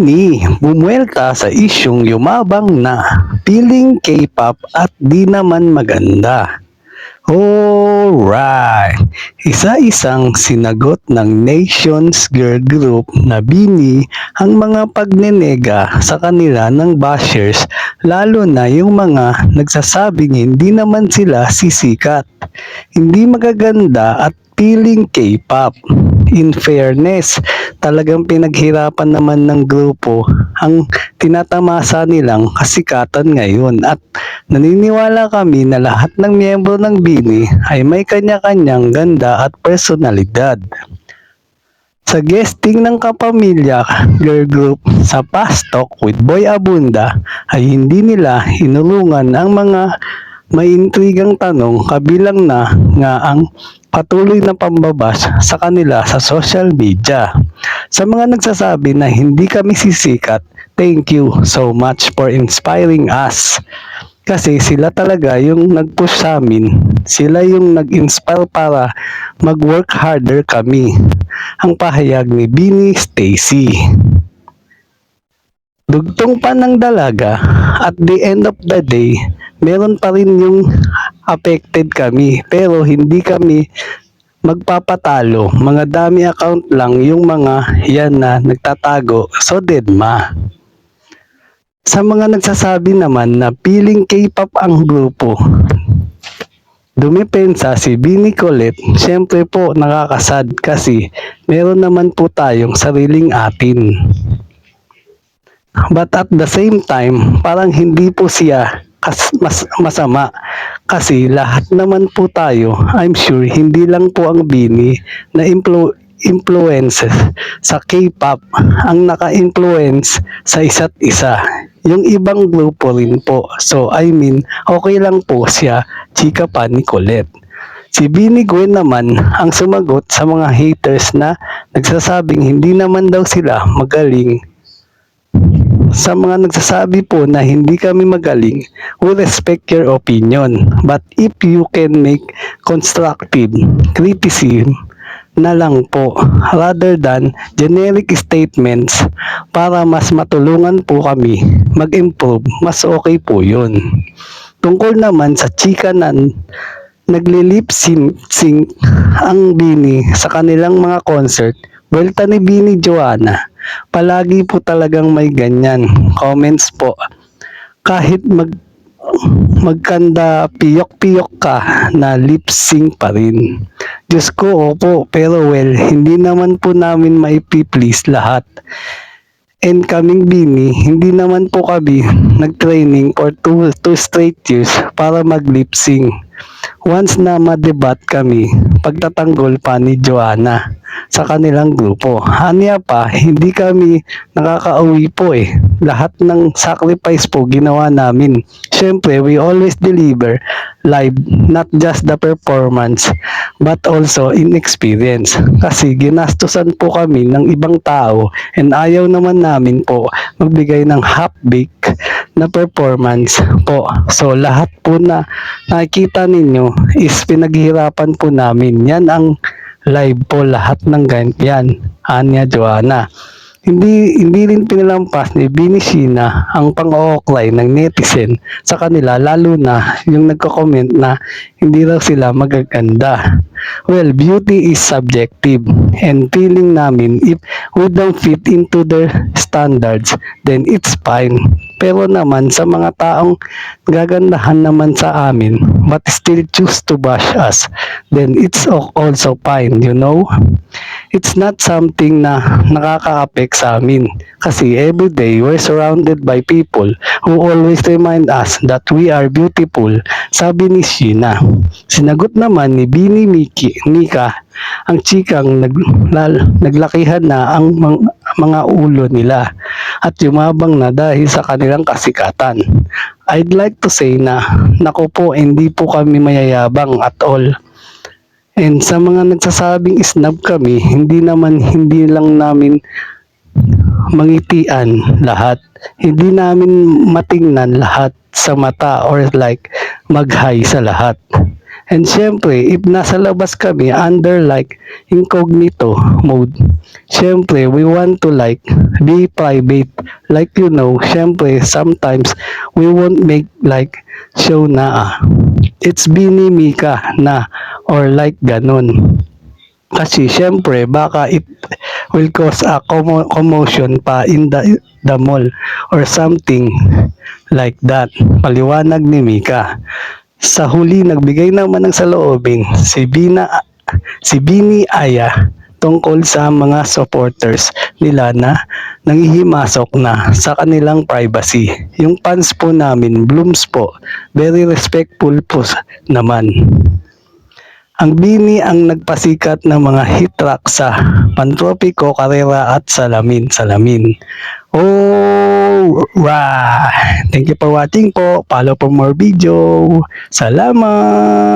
Bini bumuelta sa isyong yumabang na piling K-pop at di naman maganda. Alright! Isa-isang sinagot ng Nations Girl Group na Bini ang mga pagnenega sa kanila ng bashers lalo na yung mga nagsasabing hindi naman sila sisikat. Hindi magaganda at piling K-pop. In fairness, talagang pinaghirapan naman ng grupo ang tinatamasa nilang kasikatan ngayon at naniniwala kami na lahat ng miyembro ng Bini ay may kanya-kanyang ganda at personalidad. Sa guesting ng kapamilya girl group sa Pastok with Boy Abunda ay hindi nila hinulungan ang mga may intrigang tanong kabilang na nga ang patuloy na pambabas sa kanila sa social media. Sa mga nagsasabi na hindi kami sisikat, thank you so much for inspiring us. Kasi sila talaga yung nag-push sa amin. Sila yung nag-inspire para mag-work harder kami. Ang pahayag ni Bini Stacy. Dugtong pa ng dalaga, at the end of the day, meron pa rin yung affected kami. Pero hindi kami magpapatalo. Mga dami account lang yung mga yan na nagtatago. So, deadma. Sa mga nagsasabi naman na piling K-pop ang grupo, Dumipensa si Bini Colette, syempre po nakakasad kasi meron naman po tayong sariling atin. But at the same time, parang hindi po siya kas, mas, masama kasi lahat naman po tayo, I'm sure hindi lang po ang Bini na influ, influences sa K-pop ang naka-influence sa isa't isa. Yung ibang grupo rin po. So, I mean, okay lang po siya, chika pa ni Colette. Si Bini Gwen naman ang sumagot sa mga haters na nagsasabing hindi naman daw sila magaling sa mga nagsasabi po na hindi kami magaling, we respect your opinion. But if you can make constructive criticism na lang po rather than generic statements para mas matulungan po kami mag-improve, mas okay po yun. Tungkol naman sa chika na nagli-lip sync ang Bini sa kanilang mga concert, Welta ni Bini Joanna, palagi po talagang may ganyan comments po. Kahit mag magkanda piyok-piyok ka na lip sync pa rin. Diyos ko, opo, pero well, hindi naman po namin maipi-please lahat. And kaming bini, hindi naman po kami nag-training for two, two straight years para mag-lip. Once na madebat kami, pagtatanggol pa ni Joanna sa kanilang grupo. Aniya pa, hindi kami nakakauwi po eh. Lahat ng sacrifice po ginawa namin. Siyempre, we always deliver live, not just the performance, but also in experience. Kasi ginastusan po kami ng ibang tao and ayaw naman namin po magbigay ng half-baked na performance po. So, lahat po na nakikita ninyo is pinaghihirapan po namin. Yan ang live po lahat ng ganyan. Anya Joanna. Hindi hindi rin pinalampas ni Binisina ang pang-ooklay ng netizen sa kanila lalo na yung nagko-comment na hindi raw sila magaganda. Well, beauty is subjective and feeling namin if we don't fit into their standards, then it's fine. Pero naman sa mga taong gagandahan naman sa amin but still choose to bash us, then it's al- also fine, you know? It's not something na nakaka-affect sa amin kasi every day we're surrounded by people who always remind us that we are beautiful, sabi ni Sheena. Sinagot naman ni Bini Miki, Mika ang chikang nag, naglakihan na ang mga ulo nila at yumabang na dahil sa kanilang kasikatan. I'd like to say na naku po hindi po kami mayayabang at all. And sa mga nagsasabing snub kami, hindi naman hindi lang namin mangitian lahat. Hindi namin matingnan lahat sa mata or like mag-high sa lahat. And syempre, if nasa labas kami under like incognito mode, syempre we want to like be private. Like you know, syempre sometimes we won't make like show na ah, it's Bini Mika na or like ganon. Kasi syempre baka it will cause a commo- commotion pa in the, the mall or something like that. Paliwanag ni Mika. Sa huli nagbigay naman ng saloobin si Bina si Bini Aya tungkol sa mga supporters nila na nangihimasok na sa kanilang privacy. Yung fans po namin, Blooms po, very respectful po naman. Ang Bini ang nagpasikat ng mga hit track sa Pantropiko, Carrera at Salamin. Salamin. Oh, right. Thank you for watching po. Follow for more video. Salamat.